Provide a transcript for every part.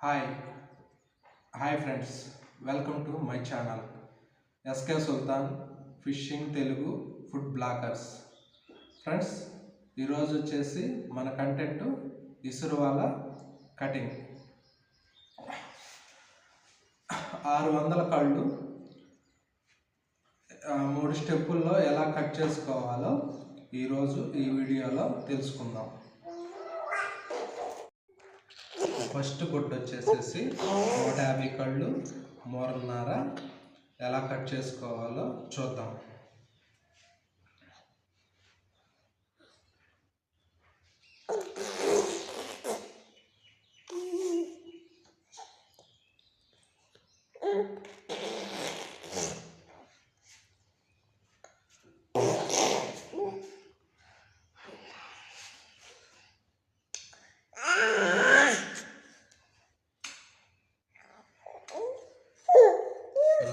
Hi hi friends welcome to my channel SK Sultan fishing Telugu food bloggers friends ఈరోజు వచ్చేసి మన content ఇసురువాల cutting ఆరు వందల కళ్ళు మూడు స్టెప్పుల్లో ఎలా కట్ చేసుకోవాలో ఈరోజు ఈ వీడియోలో తెలుసుకుందాం. ఫస్ట్ గుడ్డ వచ్చేసేసి నూట యాభై కళ్ళు మూరన్నర. ఎలా కట్ చేసుకోవాలో చూద్దాం.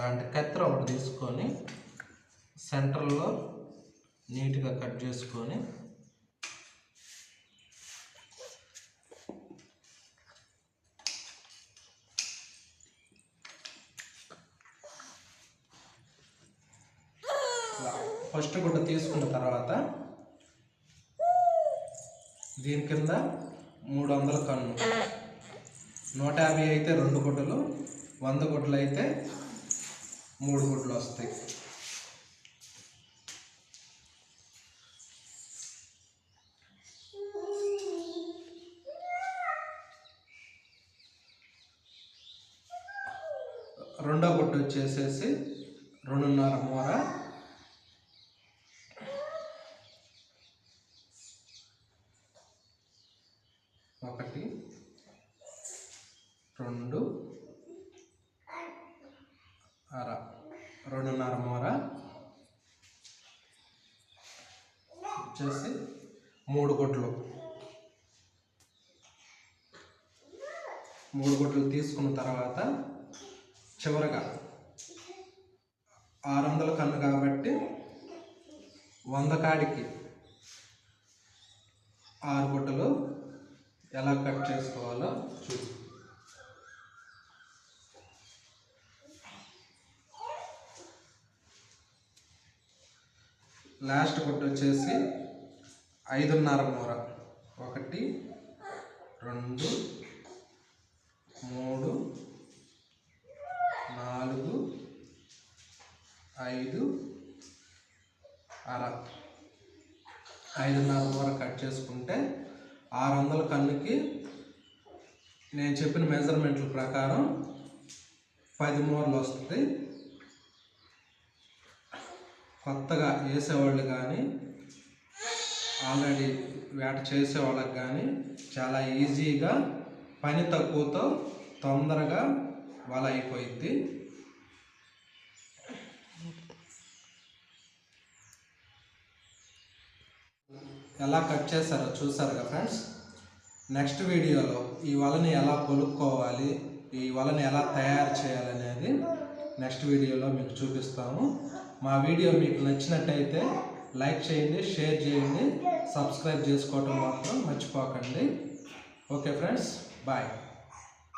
అంటే కత్తెర ఒకటి తీసుకొని సెంటర్లో నీట్గా కట్ చేసుకొని ఫస్ట్ గుడ్డ తీసుకున్న తర్వాత దీని కింద మూడు వందల కన్ను. నూట యాభై అయితే రెండు గుడ్డలు వంద గుడ్డలు అయితే మూడు గుడ్లు వస్తాయి. రెండో గుడ్డ వచ్చేసేసి రెండున్నర మూర. ఒకటి రెండు అర రెండున్నర మూర వచ్చేసి మూడు గుడ్లు మూడు గుడ్లు తీసుకున్న తర్వాత చివరగా ఆరు వందల కన్ను కాబట్టి వంద కాడికి ఆరు గుడ్డలు ఎలా కట్ చేసుకోవాలో చూసి లాస్ట్ గుడ్డ వచ్చేసి ఐదున్నర మూర. ఒకటి రెండు మూడు నాలుగు ఐదు అర. ఐదున్నర మూర కట్ చేసుకుంటే ఆరు వందల కన్నుకి నేను చెప్పిన మెజర్మెంట్ల ప్రకారం పది మూరలు వస్తుంది. కొత్తగా వేసేవాళ్ళు కానీ ఆల్రెడీ వేట చేసే వాళ్ళకి కానీ చాలా ఈజీగా పని తక్కువతో తొందరగా వల అయిపోయింది ఎలా కట్ చేశారో చూసారు కదా ఫ్రెండ్స్? నెక్స్ట్ వీడియోలో ఈ వలని ఎలా కొనుక్కోవాలి ఈ వలని ఎలా తయారు చేయాలనేది నెక్స్ట్ వీడియోలో మీకు చూపిస్తాము. మా వీడియో మీకు నచ్చినట్టయితే లైక్ చేయండి షేర్ చేయండి సబ్స్క్రైబ్ చేసుకోవటం మాత్రం మర్చిపోకండి. Okay friends bye.